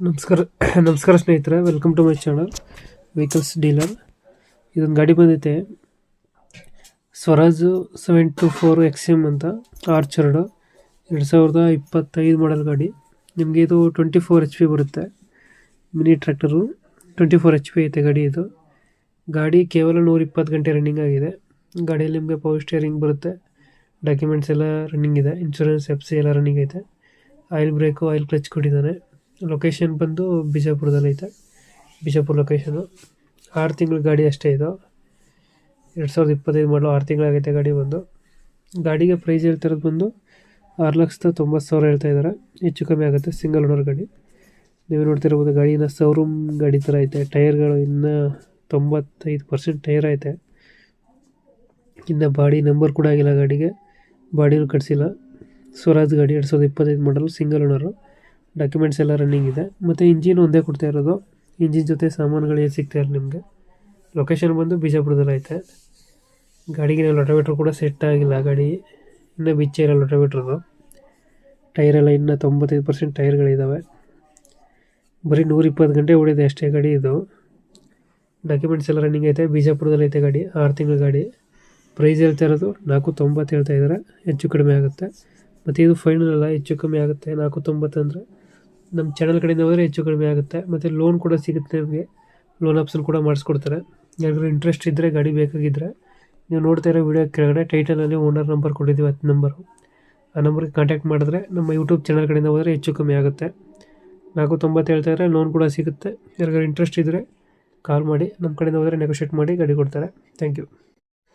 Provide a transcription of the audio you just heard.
ನಮಸ್ಕಾರ ನಮಸ್ಕಾರ ಸ್ನೇಹಿತರೆ welcome to my channel vehicles dealer ಇದೊಂದು ಗಾಡಿ ಬಂದೈತೆ Swaraj seven two four X M ಅಂತ ಆರ್ಚರ್ಡ್ ಎರಡು ಸಾವಿರದ ಇಪ್ಪತ್ತೈದು ಮಾಡೆಲ್ ಗಾಡಿ. ನಿಮಗೆ ಇದು ಟ್ವೆಂಟಿ ಫೋರ್ ಎಚ್ ಪಿ ಬರುತ್ತೆ. Mini tractor twenty four H P ಐತೆ ಗಾಡಿ ಇದು. ಗಾಡಿ ಕೇವಲ ನೂರ ಇಪ್ಪತ್ತು ಗಂಟೆ ರನ್ನಿಂಗ್ ಆಗಿದೆ. ಗಾಡಿಯಲ್ಲಿ ನಿಮಗೆ ಪವರ್ ಸ್ಟೇರಿಂಗ್ ಬರುತ್ತೆ. ಡಾಕ್ಯುಮೆಂಟ್ಸ್ ಎಲ್ಲ ರನ್ನಿಂಗ್ ಇದೆ. ಇನ್ಶೂರೆನ್ಸ್ ಎಫ್ ಸಿ ಎಲ್ಲ ರನ್ನಿಂಗ್ ಐತೆ. ಆಯಿಲ್ ಬ್ರೇಕು ಆಯಿಲ್ ಕ್ಲಚ್ ಕೊಟ್ಟಿದ್ದಾನೆ ಲೊಕೇಶನ್ ಬಂದು ಬಿಜಾಪುರದಲ್ಲಿ ಐತೆ. ಬಿಜಾಪುರ ಲೊಕೇಶನು ಆರು ತಿಂಗಳ ಗಾಡಿ ಅಷ್ಟೇ ಇದು. ಎರಡು ಸಾವಿರದ ಇಪ್ಪತ್ತೈದು ಮಾಡಲು ಆರು ತಿಂಗಳಾಗೈತೆ ಗಾಡಿ ಬಂದು. ಗಾಡಿಗೆ ಪ್ರೈಸ್ ಹೇಳ್ತಿರೋದು ಬಂದು ಆರು ಲಕ್ಷದ ತೊಂಬತ್ತು ಸಾವಿರ ಹೇಳ್ತಾ ಇದ್ದಾರೆ ಹೆಚ್ಚು ಕಮ್ಮಿ ಆಗುತ್ತೆ ಸಿಂಗಲ್ ಓನರ್ ಗಾಡಿ. ನೀವು ನೋಡ್ತಿರ್ಬೋದು ಗಾಡಿನ ಶೋರೂಮ್ ಗಾಡಿ ಥರ ಐತೆ. ಟೈರ್ಗಳು ಇನ್ನೂ ತೊಂಬತ್ತೈದು ಪರ್ಸೆಂಟ್ ಟೈರ್ ಐತೆ. ಇನ್ನು ಬಾಡಿ ನಂಬರ್ ಕೂಡ ಆಗಿಲ್ಲ ಗಾಡಿಗೆ. ಬಾಡಿನೂ ಕಟ್ಸಿಲ್ಲ. ಸ್ವರಾಜ್ ಗಾಡಿ ಎರಡು ಸಾವಿರದ ಇಪ್ಪತ್ತೈದು ಮಾಡಲು ಸಿಂಗಲ್ ಓನರು ಡಾಕ್ಯುಮೆಂಟ್ಸ್ ಎಲ್ಲ ರನ್ನಿಂಗ್ ಇದೆ. ಮತ್ತು ಇಂಜಿನ್ ಒಂದೇ ಕೊಡ್ತಾ ಇರೋದು. ಇಂಜಿನ್ ಜೊತೆ ಸಾಮಾನುಗಳು ಏನು ಸಿಗ್ತಾ ಇರೋದು ನಿಮಗೆ. ಲೊಕೇಶನ್ ಬಂದು ಬಿಜಾಪುರದಲ್ಲಿ ಐತೆ. ಗಾಡಿಗೆ ಲೊಟೋಮೀಟ್ರ್ ಕೂಡ ಸೆಟ್ ಆಗಿಲ್ಲ ಗಾಡಿ. ಇನ್ನೂ ಬಿಚ್ಚ ಇರೋ ಲೊಟೋಮೀಟ್ರದು ಟೈರೆಲ್ಲ ಇನ್ನೂ ತೊಂಬತ್ತೈದು ಪರ್ಸೆಂಟ್ ಟೈರ್ಗಳಿದ್ದಾವೆ ಬರೀ ನೂರಿಪ್ಪತ್ತು ಗಂಟೆ ಓಡಿದೆ ಅಷ್ಟೇ ಗಾಡಿ ಇದು. ಡಾಕ್ಯುಮೆಂಟ್ಸ್ ಎಲ್ಲ ರನ್ನಿಂಗ್ ಐತೆ. ಬಿಜಾಪುರದಲ್ಲಿ ಐತೆ ಗಾಡಿ. ಆರು ತಿಂಗಳ ಗಾಡಿ. ಪ್ರೈಸ್ ಹೇಳ್ತಾ ಇರೋದು ನಾಲ್ಕು ತೊಂಬತ್ತು ಹೇಳ್ತಾ ಇದ್ದಾರೆ. ಹೆಚ್ಚು ಕಡಿಮೆ ಆಗುತ್ತೆ. ಮತ್ತು ಇದು ಫೈನಲ್ ಅಲ್ಲ, ಹೆಚ್ಚು ಕಮ್ಮಿ ಆಗುತ್ತೆ. ನಾಲ್ಕು ತೊಂಬತ್ತು ಅಂದರೆ ನಮ್ಮ ಚಾನಲ್ ಕಡೆಯಿಂದ ಹೋದರೆ ಹೆಚ್ಚು ಕಡಿಮೆ ಆಗುತ್ತೆ. ಮತ್ತು ಲೋನ್ ಕೂಡ ಸಿಗುತ್ತೆ ನಿಮಗೆ. ಲೋನ್ ಆಪ್ಷನ್ ಕೂಡ ಮಾಡಿಸ್ಕೊಡ್ತಾರೆ. ಯಾರಿಗಾದ್ರು ಇಂಟ್ರೆಸ್ಟ್ ಇದ್ದರೆ ಗಾಡಿ ಬೇಕಾಗಿದ್ದರೆ ನೀವು ನೋಡ್ತಾ ಇರೋ ವೀಡಿಯೋ ಕೆಳಗಡೆ ಟೈಟಲಲ್ಲಿ ಓನರ್ ನಂಬರ್ ಕೊಟ್ಟಿದ್ದೀವಿ ಹತ್ತು ನಂಬರು ಆ ನಂಬರ್ಗೆ ಕಾಂಟ್ಯಾಕ್ಟ್ ಮಾಡಿದ್ರೆ ನಮ್ಮ ಯೂಟ್ಯೂಬ್ ಚಾನಲ್ ಕಡೆಯಿಂದ ಹೋದರೆ ಹೆಚ್ಚು ಕಮ್ಮಿ ಆಗುತ್ತೆ. ನಾಲ್ಕು ತೊಂಬತ್ತು ಹೇಳ್ತಾ ಇದ್ದರೆ ಲೋನ್ ಕೂಡ ಸಿಗುತ್ತೆ. ಯಾರಿಗಾದ್ರು ಇಂಟ್ರೆಸ್ಟ್ ಇದ್ದರೆ ಕಾಲ್ ಮಾಡಿ ನಮ್ಮ ಕಡೆಯಿಂದ ಹೋದರೆ ನೆಗೋಷಿಯೇಟ್ ಮಾಡಿ ಗಾಡಿ ಕೊಡ್ತಾರೆ. Thank you